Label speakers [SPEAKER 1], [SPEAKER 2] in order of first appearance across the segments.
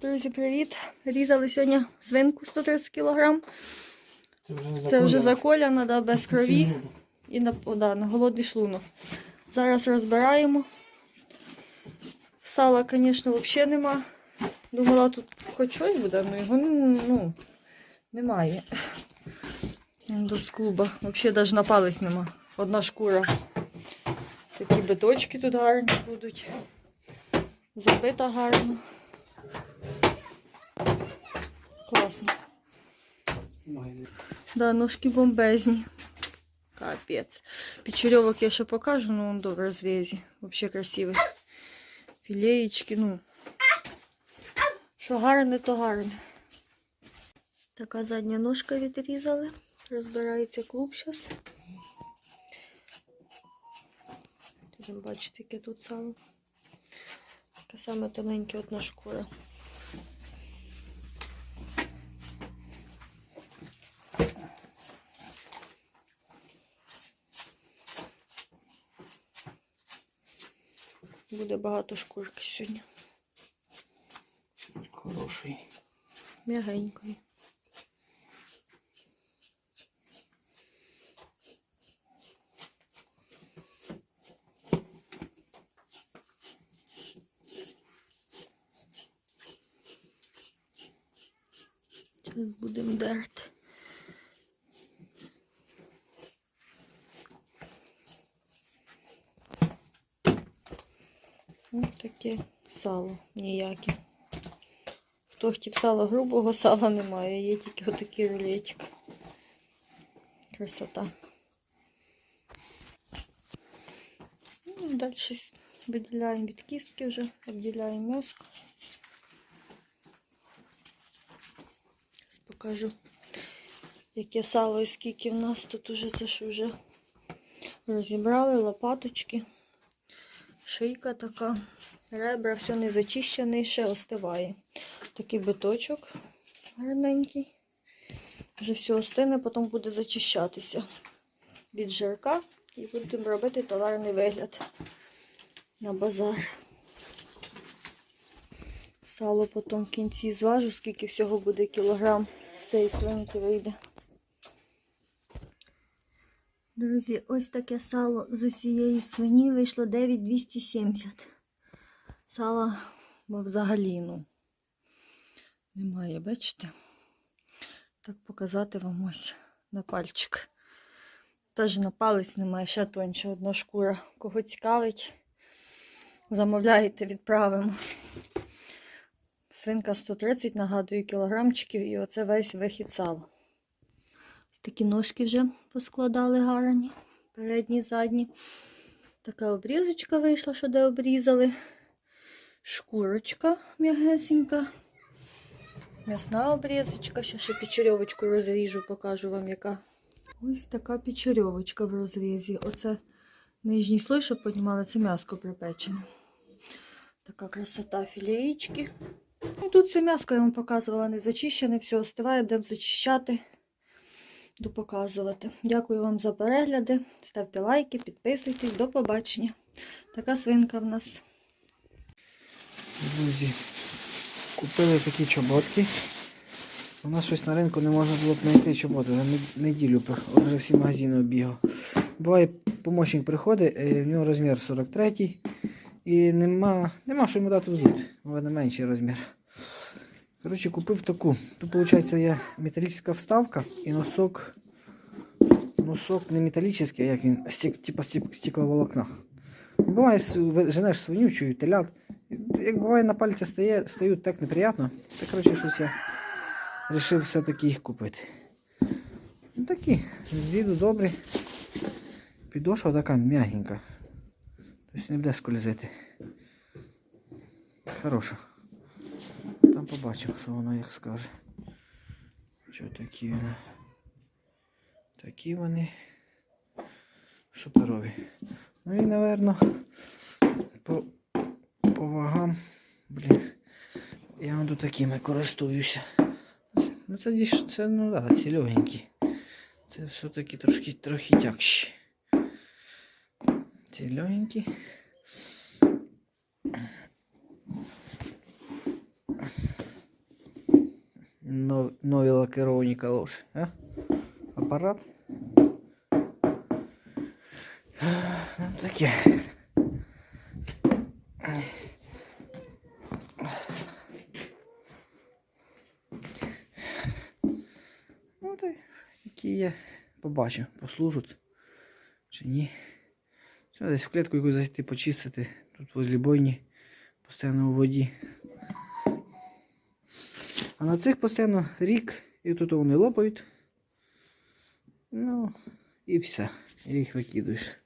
[SPEAKER 1] Друзі, привіт! Різали сьогодні свинку 130 кг.
[SPEAKER 2] Це вже
[SPEAKER 1] Це вже заколяна, да, без крові і на, о, да, на голодний шлунок. Зараз розбираємо. Сала, звісно, взагалі нема. Думала, тут хоч щось буде, але його ну, немає. До з клуба. Взагалі навіть на палець нема. Одна шкура. Такі биточки тут гарні будуть. Забита гарно. Класно. Да, ножки бомбезні. Капець. Печерьовок я ще покажу, но он добре в розрізі. Вообще красивий. Філеєчки, ну. Що гарне, то гарне. Така задня ножка відрізали. Розбирається клуб зараз. Бачити, яке тут сало. Таке саме тоненьке одна шкура. Буде багато шкурки сьогодні.
[SPEAKER 2] Хороший.
[SPEAKER 1] М'ягенької. Зараз будемо дерти. Ось таке сало ніяке. Хто хотів сала грубого, сала немає, є тільки отакий рулетик. Красота. Ну, Далі виділяємо від кістки вже, відділяємо м'яско. Покажу, яке сало і скільки в нас тут уже це ж вже розібрали, лопаточки, шийка така, ребра, все не зачищене, ще остиває. Такий биточок гарненький. Вже все остине, потім буде зачищатися від жирка і будемо робити товарний вигляд на базар. Сало потім в кінці зважу, скільки всього буде кілограм з цієї свинки вийде. Друзі, ось таке сало з усієї свині вийшло 9,270. Сала бо взагалі, ну, немає, бачите? Так показати вам ось на пальчик. Теж на палець немає, ще тоньше одна шкура. Кого цікавить, замовляєте, відправимо. Свинка 130, нагадую, кілограмчиків, і оце весь вихід сала. Ось такі ножки вже поскладали гарні. Передні, задні. Така обрізочка вийшла, що де обрізали. Шкурочка м'ягесенька. М'ясна обрізочка. Ще ще печерьовочку розріжу, покажу вам яка. Ось така печерьовочка в розрізі. Оце нижній слой, щоб піднімали, це м'яско припечене. Така красота філеєчки. Ну, тут все м'яско я вам показувала, не зачищене, все остиває, будемо зачищати, допоказувати. Дякую вам за перегляди. Ставте лайки, підписуйтесь, до побачення. Така свинка в нас.
[SPEAKER 2] Друзі, купили такі чоботки. У нас щось на ринку не можна було б знайти чоботи. Вже неділю вже всі магазини обігав. Буває, помощник приходить, е, в нього розмір 43 і нема, нема що йому дати взути. У мене менший розмір. Коротше, купив таку. Тут, виходить, є металічна вставка і носок. Носок не металічний, а як він, типа стекловолокна. Буває, женеш свинючу, телят. Як буває на пальці стає, стають так неприємно. Та коротше щось я вирішив все-таки їх купити. Ну такі, з віду добрі. Підошва така м'ягенька. Тобто не буде скользити. Хороша. Побачимо, що воно як скаже. Що такі вони. Такі вони. Суперові. Ну і, напевно, по, по вагам, блін, я вам такими користуюся. Ну це це, ну да, ці легенькі. Це все-таки трошки трохи тягші. Ці легенькі. Нові лакировані калоші. А? Апарат. Ну, таке. Ну, та й які є. Побачу, послужуть чи ні. Все, десь в клітку якусь зайти, почистити. Тут возле бойні постійно у воді. А на цих постійно рік, і тут вони лопають. Ну, і все. І їх викидуєш.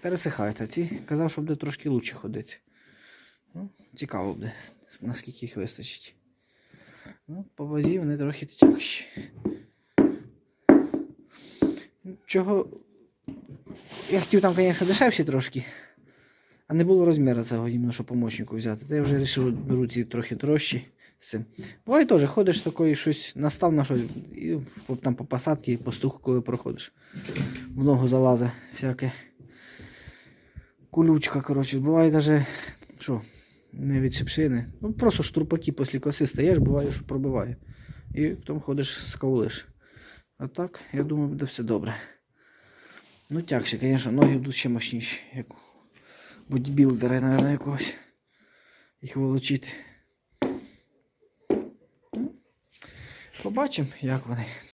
[SPEAKER 2] Пересихають, а ці казав, що буде трошки лучше ходити. Ну, цікаво буде, наскільки їх вистачить. Ну, по вазі вони трохи тягші. Чого. Я хотів там, звісно, дешевші трошки. Не було розміру цього іменно, що помощнику взяти. Та я вже вирішив, беру ці трохи дорожчі. Буває теж ходиш такої щось, настав на щось, і там по посадці, по стуху, коли проходиш. В ногу залазить всяке. Кулючка, коротше. Буває навіть, що, не від шипшини. Ну просто штрупаки після коси стаєш, буває, що пробиває. І потім ходиш, скаулиш. А так, я думаю, буде все добре. Ну, тягше, звісно, ноги будуть ще мощніші, бодібілдера, мабуть, якогось. Їх волочити. Ну, Побачимо, як вони.